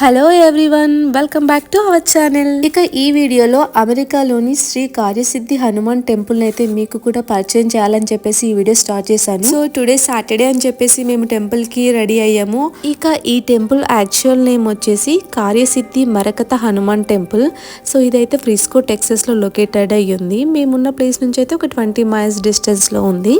Hello everyone welcome back to our channel ఇక ఈ వీడియోలో అమెరికాలోని శ్రీ కార్యసిద్ధి హనుమాన్ టెంపుల్ అయితే మీకు కూడా పరిచయం చేయాలని చెప్పేసి ఈ వీడియో స్టార్ట్ చేశాను. సో టుడే సాటర్డే అని చెప్పేసి మేము టెంపుల్కి రెడీ అయ్యాము. ఇక ఈ టెంపుల్ యాక్చువల్ నేమ్ వచ్చేసి కార్యసిద్ధి మరకత హనుమాన్ టెంపుల్. సో ఇదైతే ఫ్రిస్కో టెక్సస్లో లొకేటెడ్ అయ్యింది. మేమున్న ప్లేస్ నుంచి అయితే ఒక ట్వంటీ మైల్స్ డిస్టెన్స్లో ఉంది.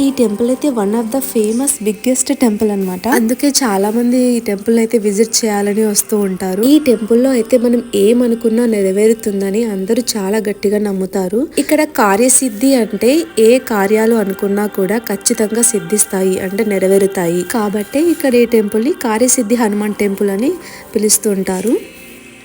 ఈ టెంపుల్ అయితే one of the famous biggest temple అన్నమాట. అందుకే చాలా మంది ఈ టెంపుల్ అయితే విజిట్ చేయాలని వస్తూ ఉంటారు. ఈ టెంపుల్లో అయితే మనం ఏమనుకున్నా నెరవేరుతుందని అందరూ చాలా గట్టిగా నమ్ముతారు. ఇక్కడ కార్యసిద్ధి అంటే ఏ కార్యాలు అనుకున్నా కూడా ఖచ్చితంగా సిద్ధిస్తాయి అంటే నెరవేరుతాయి. కాబట్టి ఇక్కడ ఈ టెంపుల్ని కార్యసిద్ధి హనుమాన్ టెంపుల్ అని పిలుస్తుంటారు.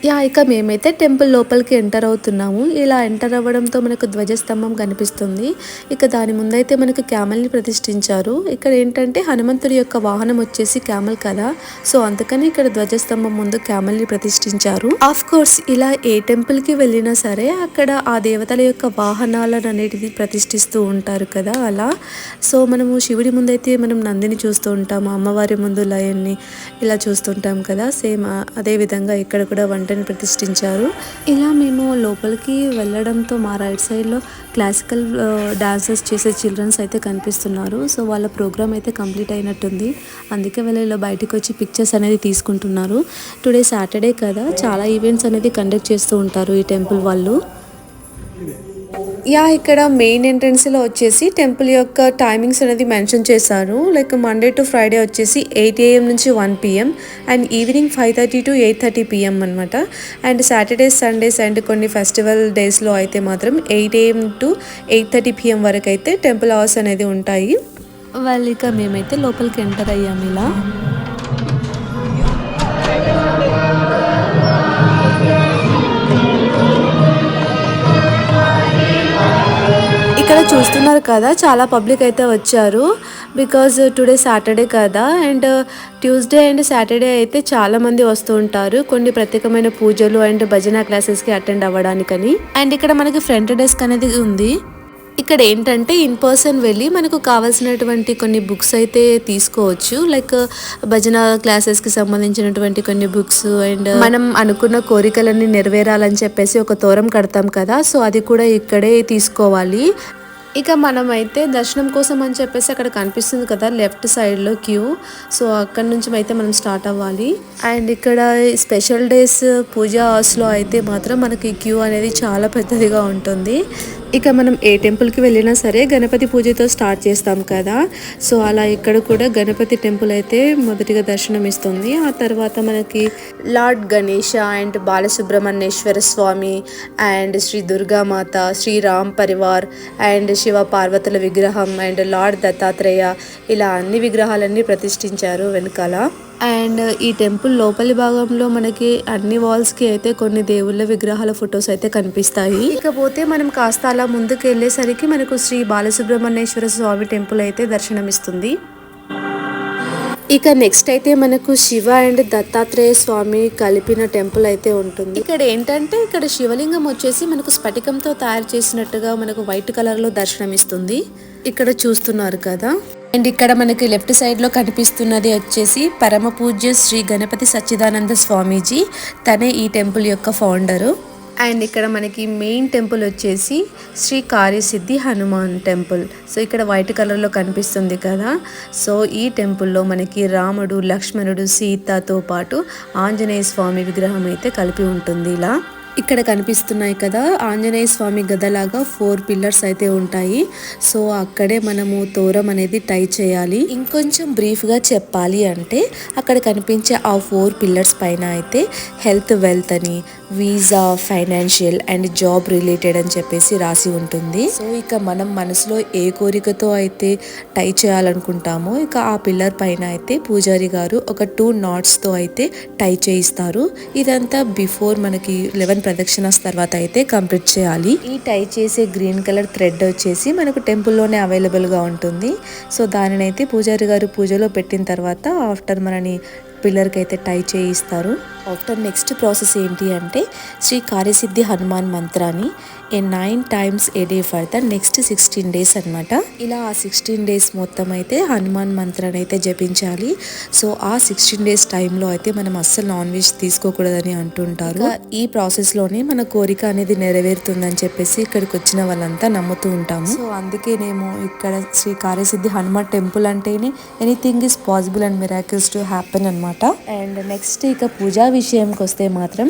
యా ఇక మేమైతే టెంపుల్ లోపలికి ఎంటర్ అవుతున్నాము. ఇలా ఎంటర్ అవ్వడంతో మనకు ధ్వజస్తంభం కనిపిస్తుంది. ఇక దాని ముందైతే మనకు క్యామెల్ని ప్రతిష్ఠించారు. ఇక్కడ ఏంటంటే హనుమంతుడి యొక్క వాహనం వచ్చేసి క్యామెల్ కదా. సో అందుకని ఇక్కడ ధ్వజస్తంభం ముందు క్యామెల్ని ప్రతిష్ఠించారు. ఆఫ్ కోర్స్ ఇలా ఏ టెంపుల్కి వెళ్ళినా సరే అక్కడ ఆ దేవతల యొక్క వాహనాలను అనేటిది ప్రతిష్ఠిస్తూ ఉంటారు కదా అలా. సో మనము శివుడి ముందైతే మనం నందిని చూస్తూ ఉంటాము. అమ్మవారి ముందు లయన్ని ఇలా చూస్తుంటాం కదా. సేమ్ అదే విధంగా ఇక్కడ కూడా వంటని ప్రతిష్ఠించారు. ఇలా మేము లోపలికి వెళ్ళడంతో మా రైట్ సైడ్లో క్లాసికల్ డాన్సెస్ చేసే చిల్డ్రన్స్ అయితే కనిపిస్తున్నారు. సో వాళ్ళ ప్రోగ్రామ్ అయితే కంప్లీట్ అయినట్టుంది. అందుకే వాళ్ళు ఇలా బయటకు వచ్చి పిక్చర్స్ అనేది తీసుకుంటున్నారు. టుడే సాటర్డే కదా. చాలా ఈవెంట్స్ అనేది కండక్ట్ చేస్తూ ఉంటారు ఈ టెంపుల్ వాళ్ళు. యా ఇక్కడ మెయిన్ ఎంట్రన్స్లో వచ్చేసి టెంపుల్ యొక్క టైమింగ్స్ అనేది మెన్షన్ చేశారు. లైక్ మండే టు ఫ్రైడే వచ్చేసి ఎయిట్ ఏఎం నుంచి one PM and evening five thirty to eight thirty PM అనమాట అండ్ సాటర్డేస్ సండేస్ అండ్ కొన్ని ఫెస్టివల్ డేస్లో అయితే మాత్రం eight AM to eight thirty PM వరకు అయితే టెంపుల్ అవర్స్ అనేది ఉంటాయి. వాళ్ళు ఇక మేమైతే లోపలికి ఎంటర్ అయ్యాము ఇలా. ఇక్కడ చూస్తున్నారు కదా చాలా పబ్లిక్ అయితే వచ్చారు. బికాజ్ టుడే సాటర్డే కదా అండ్ ట్యూస్డే అండ్ సాటర్డే అయితే చాలా మంది వస్తూ ఉంటారు కొన్ని ప్రత్యేకమైన పూజలు అండ్ భజన క్లాసెస్కి అటెండ్ అవ్వడానికని. అండ్ ఇక్కడ మనకి ఫ్రంట్ డెస్క్ అనేది ఉంది. ఇక్కడ ఏంటంటే ఇన్ పర్సన్ వెళ్ళి మనకు కావాల్సినటువంటి కొన్ని బుక్స్ అయితే తీసుకోవచ్చు. లైక్ భజన క్లాసెస్కి సంబంధించినటువంటి కొన్ని బుక్స్ అండ్ మనం అనుకున్న కోరికలన్నీ నెరవేరాలని చెప్పేసి ఒక తోరం కడతాం కదా సో అది కూడా ఇక్కడే తీసుకోవాలి. ఇక మనం అయితే దర్శనం కోసం అని చెప్పేసి అక్కడ కనిపిస్తుంది కదా లెఫ్ట్ సైడ్లో క్యూ. సో అక్కడ నుంచి అయితే మనం స్టార్ట్ అవ్వాలి. అండ్ ఇక్కడ స్పెషల్ డేస్ పూజా హౌస్లో అయితే మాత్రం మనకి క్యూ అనేది చాలా పెద్దదిగా ఉంటుంది. ఇక మనం ఏ టెంపుల్కి వెళ్ళినా సరే గణపతి పూజతో స్టార్ట్ చేస్తాం కదా. సో అలా ఇక్కడ కూడా గణపతి టెంపుల్ అయితే మొదటిగా దర్శనం ఇస్తుంది. ఆ తర్వాత మనకి lord Ganesha and Balasubrahmanyeswara Swamy and Shri Durgamata Shri Ram Parivar and Shiva పార్వతుల విగ్రహం అండ్ లార్డ్ దత్తాత్రేయ ఇలా అన్ని విగ్రహాలన్నీ ప్రతిష్ఠించారు వెనకాల. అండ్ ఈ టెంపుల్ లోపలి భాగంలో మనకి అన్ని వాల్స్కి అయితే కొన్ని దేవుళ్ళ విగ్రహాల ఫొటోస్ అయితే కనిపిస్తాయి. ఇకపోతే మనం కాస్త అలా ముందుకు వెళ్ళేసరికి మనకు శ్రీ బాలసుబ్రహ్మణ్యేశ్వర స్వామి టెంపుల్ అయితే దర్శనమిస్తుంది. ఇక నెక్స్ట్ అయితే మనకు శివ అండ్ దత్తాత్రేయ స్వామి కలిపిన టెంపుల్ అయితే ఉంటుంది. ఇక్కడ ఏంటంటే ఇక్కడ శివలింగం వచ్చేసి మనకు స్ఫటికంతో తయారు చేసినట్టుగా మనకు వైట్ కలర్లో దర్శనమిస్తుంది. ఇక్కడ చూస్తున్నారు కదా. అండ్ ఇక్కడ మనకి లెఫ్ట్ సైడ్లో కనిపిస్తున్నది వచ్చేసి పరమ పూజ్య శ్రీ గణపతి సచ్చిదానంద స్వామీజీ. తనే ఈ టెంపుల్ యొక్క ఫౌండరు. అండ్ ఇక్కడ మనకి మెయిన్ టెంపుల్ వచ్చేసి శ్రీ కార్యసిద్ధి హనుమాన్ టెంపుల్. సో ఇక్కడ వైట్ కలర్లో కనిపిస్తుంది కదా. సో ఈ టెంపుల్లో మనకి రాముడు లక్ష్మణుడు సీతతో పాటు ఆంజనేయ స్వామి విగ్రహం అయితే కలిపి ఉంటుంది ఇలా. ఇక్కడ కనిపిస్తున్నాయి కదా ఆంజనేయ స్వామి గదలాగా ఫోర్ పిల్లర్స్ అయితే ఉంటాయి. సో అక్కడే మనము తోరం అనేది టై చేయాలి. ఇంకొంచెం బ్రీఫ్గా చెప్పాలి అంటే అక్కడ కనిపించే ఆ ఫోర్ పిల్లర్స్ పైన అయితే హెల్త్ వెల్త్ అని visa financial and job related అని చెప్పేసి రాసి ఉంటుంది. సో ఇక మనం మనసులో ఏ కోరికతో అయితే టై చేయాలనుకుంటామో ఇక ఆ పిల్లర్ పైన అయితే పూజారి గారు ఒక టూ నాట్స్తో అయితే టై చేయిస్తారు. ఇదంతా బిఫోర్ మనకి లెవెన్ ప్రదక్షిణాస్ తర్వాత అయితే కంప్లీట్ చేయాలి. ఈ టై చేసే గ్రీన్ కలర్ థ్రెడ్ వచ్చేసి మనకు టెంపుల్లోనే అవైలబుల్గా ఉంటుంది. సో దానినైతే పూజారి గారు పూజలో పెట్టిన తర్వాత ఆఫ్టర్ మనని పిల్లర్కి అయితే టై చేయిస్తారు. ఆఫ్టర్ నెక్స్ట్ ప్రాసెస్ ఏంటి అంటే శ్రీ కార్యసిద్ధి హనుమాన్ మంత్రాన్ని a nine times a day for the next sixteen days అన్నమాట. ఇలా ఆ సిక్స్టీన్ డేస్ మొత్తం అయితే హనుమాన్ మంత్రాన్ని అయితే జపించాలి. సో ఆ సిక్స్టీన్ డేస్ టైంలో అయితే మనం అస్సలు నాన్ వెజ్ తీసుకోకూడదని అంటుంటారు. ఈ ప్రాసెస్లోనే మన కోరిక అనేది నెరవేరుతుందని చెప్పేసి ఇక్కడికి వచ్చిన వాళ్ళంతా నమ్ముతూ ఉంటాము. సో అందుకేనేమో ఇక్కడ శ్రీ కార్యసిద్ధి హనుమాన్ టెంపుల్ అంటేనే anything is possible and miracles to happen అనమాట అండ్ నెక్స్ట్ ఇక పూజా విషయంకి వస్తే మాత్రం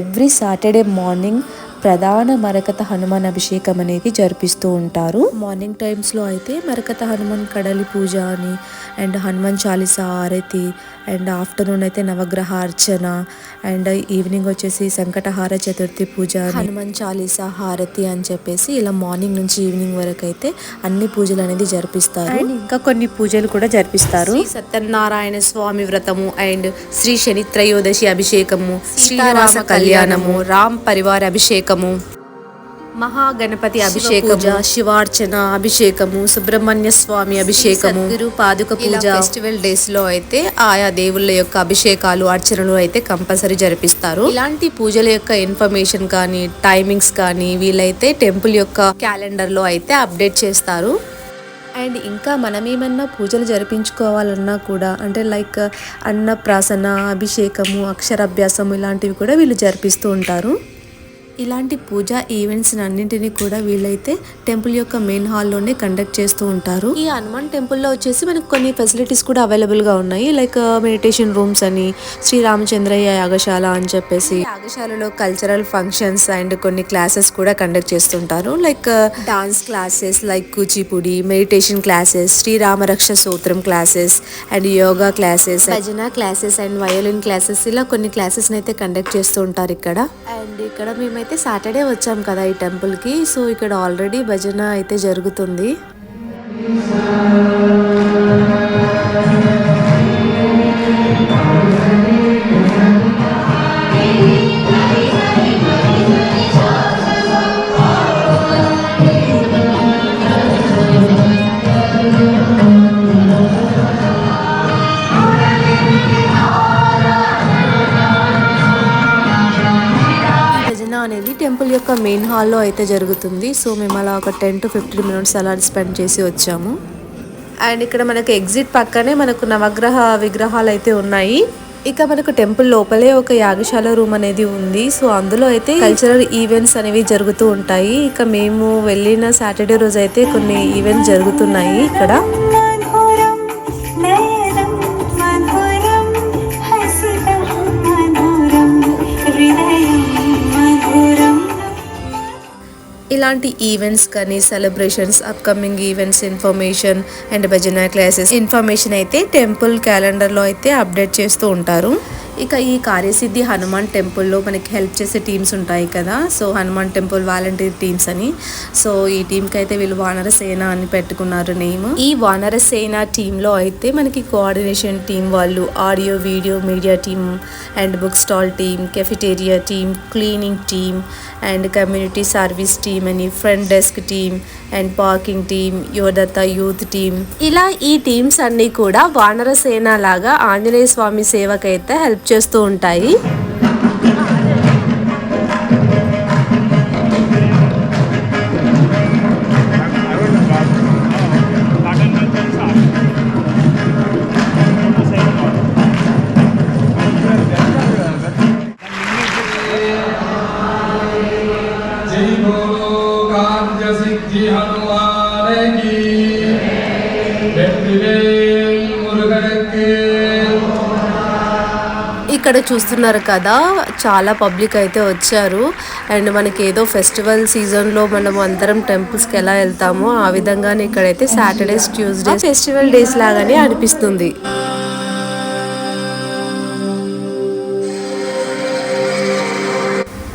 ఎవ్రీ సాటర్డే మార్నింగ్ ప్రధాన మరకత హనుమాన్ అభిషేకం అనేది జరిపిస్తూ ఉంటారు. మార్నింగ్ టైమ్స్లో అయితే మరకత హనుమాన్ కడలి పూజ అని అండ్ హనుమాన్ చాలీసా ఆరతి అండ్ ఆఫ్టర్నూన్ అయితే నవగ్రహ అర్చన అండ్ ఈవినింగ్ వచ్చేసి సంకటహార చతుర్థి పూజ హనుమాన్ చాలీసా హారతి అని చెప్పేసి ఇలా మార్నింగ్ నుంచి ఈవినింగ్ వరకు అయితే అన్ని పూజలు అనేది జరిపిస్తారు. అండ్ ఇంకా కొన్ని పూజలు కూడా జరిపిస్తారు. సత్యనారాయణ స్వామి వ్రతము అండ్ శ్రీ శని త్రయోదశి అభిషేకము శ్రీనివాస కళ్యాణము రామ్ పరివార అభిషేకము. మహాగణపతి అభిషేకము. శివార్చన అభిషేకము సుబ్రహ్మణ్య స్వామి అభిషేకము. గురు పాదుక పూజ. ఫెస్టివల్ డేస్లో అయితే ఆయా దేవుళ్ళ యొక్క అభిషేకాలు అర్చనలు అయితే కంపల్సరీ జరిపిస్తారు. ఇలాంటి పూజల యొక్క ఇన్ఫర్మేషన్ కానీ టైమింగ్స్ కానీ వీళ్ళైతే టెంపుల్ యొక్క క్యాలెండర్లో అయితే అప్డేట్ చేస్తారు. అండ్ ఇంకా మనం ఏమన్నా పూజలు జరిపించుకోవాలన్నా కూడా అంటే లైక్ అన్నప్రాసన అభిషేకము అక్షరాభ్యాసము ఇలాంటివి కూడా వీళ్ళు జరిపిస్తూ ఉంటారు. ఇలాంటి పూజా ఈవెంట్స్ అన్నింటినీ కూడా వీళ్ళైతే టెంపుల్ యొక్క మెయిన్ హాల్లోనే కండక్ట్ చేస్తూ ఉంటారు. ఈ హనుమాన్ టెంపుల్లో వచ్చేసి మనకు కొన్ని ఫెసిలిటీస్ కూడా అవైలబుల్గా ఉన్నాయి. లైక్ మెడిటేషన్ రూమ్స్ అని శ్రీ రామచంద్రయ్య యాగశాల అని చెప్పేసి యాగశాలలో కల్చరల్ ఫంక్షన్స్ అండ్ కొన్ని క్లాసెస్ కూడా కండక్ట్ చేస్తుంటారు. Like dance classes like Kuchipudi meditation classes శ్రీరామరక్ష సూత్రం క్లాసెస్ అండ్ యోగా క్లాసెస్ భజన క్లాసెస్ అండ్ వయోలిన్ క్లాసెస్ ఇలా కొన్ని క్లాసెస్ అయితే కండక్ట్ చేస్తూ ఉంటారు ఇక్కడ. అండ్ ఇక్కడ మేమైతే సాటర్డే వచ్చాం కదా ఈ టెంపుల్కి సో ఇక్కడ ఆల్రెడీ భజన అయితే జరుగుతుంది. మెయిన్ హాల్లో అయితే జరుగుతుంది. సో మేము అలా ఒక టెన్ టు ఫిఫ్టీన్ మినిట్స్ అలా స్పెండ్ చేసి వచ్చాము. అండ్ ఇక్కడ మనకు ఎగ్జిట్ పక్కనే మనకు నవగ్రహ విగ్రహాలు అయితే ఉన్నాయి. ఇక మనకు టెంపుల్ లోపలే ఒక యాగశాల రూమ్ అనేది ఉంది. సో అందులో అయితే కల్చరల్ ఈవెంట్స్ అనేవి జరుగుతూ ఉంటాయి. ఇక మేము వెళ్ళిన సాటర్డే రోజు అయితే కొన్ని ఈవెంట్స్ జరుగుతున్నాయి ఇక్కడ. ఇలాంటి ఈవెంట్స్ కానీ celebrations upcoming events information and భజన క్లాసెస్ ఇన్ఫర్మేషన్ అయితే టెంపుల్ క్యాలెండర్లో అయితే అప్డేట్ చేస్తూ ఉంటారు. ఇక ఈ కార్యసిద్ధి హనుమాన్ టెంపుల్లో మనకి హెల్ప్ చేసే టీమ్స్ ఉంటాయి కదా. So Hanuman temple volunteer teams అని. సో ఈ టీంకి అయితే వీళ్ళు వానర సేన అని పెట్టుకున్నారు నేమ్. ఈ వానర సేన టీంలో అయితే మనకి కోఆర్డినేషన్ టీం వాళ్ళు audio video media team and book stall team cafeteria team cleaning team and community service team అని front desk team and parking team Yuvadatta youth team. ఇలా ఈ టీమ్స్ అన్నీ కూడా వానర సేన లాగా ఆంజనేయ స్వామి సేవకైతే హెల్ప్ చేస్తూ ఉంటాయి जय बोलो कार्य सिद्धि हनुमान की வெற்றிவேல் முருகனுக்கு ఇక్కడ చూస్తున్నారు కదా చాలా పబ్లిక్ అయితే వచ్చారు. అండ్ మనకి ఏదో ఫెస్టివల్ సీజన్లో మనం అందరం టెంపుల్స్కి ఎలా వెళ్తామో ఆ విధంగానే ఇక్కడైతే సాటర్డేస్ ట్యూస్డే ఫెస్టివల్ డేస్ లాగానే అనిపిస్తుంది.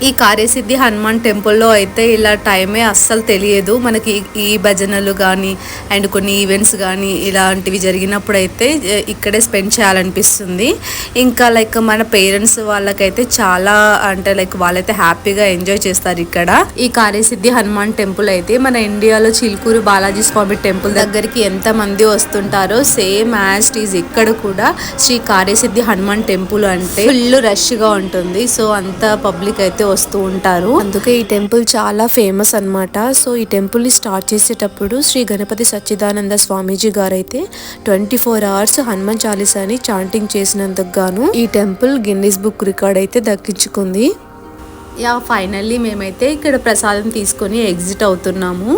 ఈ కార్యసిద్ధి హనుమాన్ టెంపుల్లో అయితే ఇలా టైమే అస్సలు తెలియదు. మనకి ఈ- భజనలు కానీ అండ్ కొన్ని ఈవెంట్స్ కానీ ఇలాంటివి జరిగినప్పుడు అయితే ఇక్కడే స్పెండ్ చేయాలనిపిస్తుంది. ఇంకా లైక్ మన పేరెంట్స్ వాళ్ళకైతే చాలా అంటే లైక్ వాళ్ళైతే హ్యాపీగా ఎంజాయ్ చేస్తారు ఇక్కడ. ఈ కార్యసిద్ధి హనుమాన్ టెంపుల్ అయితే మన ఇండియాలో చిలుకూరు బాలాజీ స్వామి టెంపుల్ దగ్గరికి ఎంత మంది వస్తుంటారో సేమ్ యాజ్ ఈజ్ ఇక్కడ కూడా శ్రీ కార్యసిద్ధి హనుమాన్ టెంపుల్ అంటే ఫుల్ రష్గా ఉంటుంది. సో అంత పబ్లిక్ అయితే వస్తూ ఉంటారు. అందుకే ఈ టెంపుల్ చాలా ఫేమస్ అన్నమాట. సో ఈ టెంపుల్ని స్టార్ట్ చేసేటప్పుడు శ్రీ గణపతి సచ్చిదానంద స్వామీజీ గారు అయితే ట్వంటీ ఫోర్ అవర్స్ హనుమాన్ చాలీసాని చాంటింగ్ చేసినందుకు గాను ఈ టెంపుల్ గిన్నీస్ బుక్ రికార్డ్ అయితే దక్కించుకుంది. యా ఫైనల్లీ మేమైతే ఇక్కడ ప్రసాదం తీసుకొని ఎగ్జిట్ అవుతున్నాము.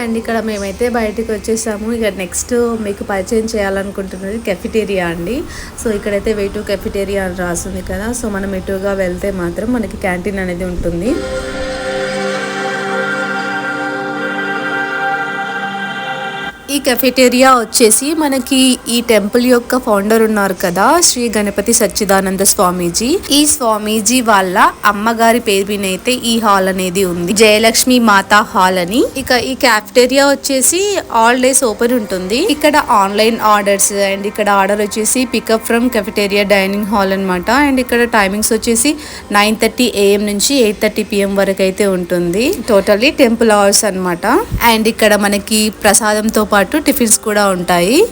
అండ్ ఇక్కడ మేమైతే బయటకు వచ్చేసాము. ఇక నెక్స్ట్ మీకు పరిచయం చేయాలనుకుంటున్నది కెఫిటేరియా అండి. సో ఇక్కడైతే వే టు కెఫిటేరియా అని రాస్తుంది కదా. సో మనం ఎటుగా వెళ్తే మాత్రం మనకి క్యాంటీన్ అనేది ఉంటుంది. ఈ కెఫెటేరియా వచ్చేసి మనకి ఈ టెంపుల్ యొక్క ఫౌండర్ ఉన్నారు కదా శ్రీ గణపతి సచ్చిదానంద స్వామీజీ. ఈ స్వామీజీ వాళ్ళ అమ్మగారి పేరు వినైతే అయితే ఈ హాల్ అనేది ఉంది. జయలక్ష్మి మాతా హాల్ అని. ఇక ఈ క్యాఫెటేరియా వచ్చేసి ఆల్ డేస్ ఓపెన్ ఉంటుంది. ఇక్కడ ఆన్లైన్ ఆర్డర్స్ అండ్ ఇక్కడ ఆర్డర్ వచ్చేసి pickup from cafeteria dining hall అన్నమాట. అండ్ ఇక్కడ టైమింగ్స్ వచ్చేసి నైన్ థర్టీ ఏఎం నుంచి ఎయిట్ థర్టీ పిఎం వరకు అయితే ఉంటుంది. టోటల్లీ టెంపుల్ అవర్స్ అన్నమాట. అండ్ ఇక్కడ మనకి ప్రసాదంతో పాటు టిఫిన్స్ కూడా ఉంటాయి.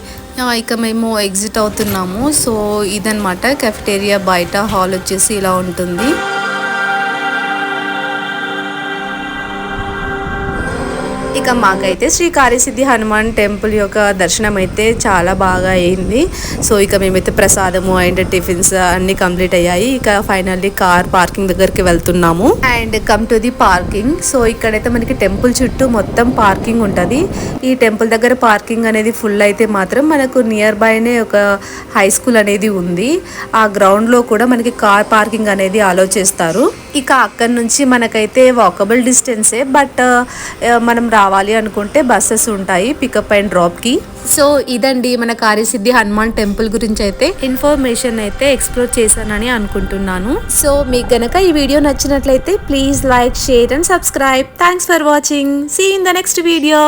ఇక మేము ఎగ్జిట్ అవుతున్నాము. సో ఇదనమాట కెఫిటేరియా బయట హాల్ వచ్చేసి ఇలా ఉంటుంది. ఇక మాకైతే శ్రీ కార్యసిద్ధి హనుమాన్ టెంపుల్ యొక్క దర్శనం అయితే చాలా బాగా అయింది. సో ఇక మేమైతే ప్రసాదము అండ్ టిఫిన్స్ అన్ని కంప్లీట్ అయ్యాయి. ఇక ఫైనల్లీ కార్ పార్కింగ్ దగ్గరికి వెళ్తున్నాము. And come to the parking. So ఇక్కడైతే మనకి టెంపుల్ చుట్టూ మొత్తం పార్కింగ్ ఉంటుంది. ఈ టెంపుల్ దగ్గర పార్కింగ్ అనేది ఫుల్ అయితే మాత్రం మనకు నియర్ బైనే ఒక హై స్కూల్ అనేది ఉంది. ఆ గ్రౌండ్లో కూడా మనకి కార్ పార్కింగ్ అనేది అలో చేస్తారు. ఇక అక్కడి నుంచి మనకైతే వాకబుల్ డిస్టెన్సే బట్ మనం రావాలి అనుకుంటే బస్సెస్ ఉంటాయి పికప్ అండ్ డ్రాప్కి. సో ఇదండి మన కార్యసిద్ధి హనుమాన్ టెంపుల్ గురించి అయితే. ఇన్ఫర్మేషన్ అయితే ఎక్స్ప్లోర్ చేశానని అనుకుంటున్నాను. సో మీకు గనక ఈ వీడియో నచ్చినట్లయితే please like share and subscribe thanks for watching see in the next video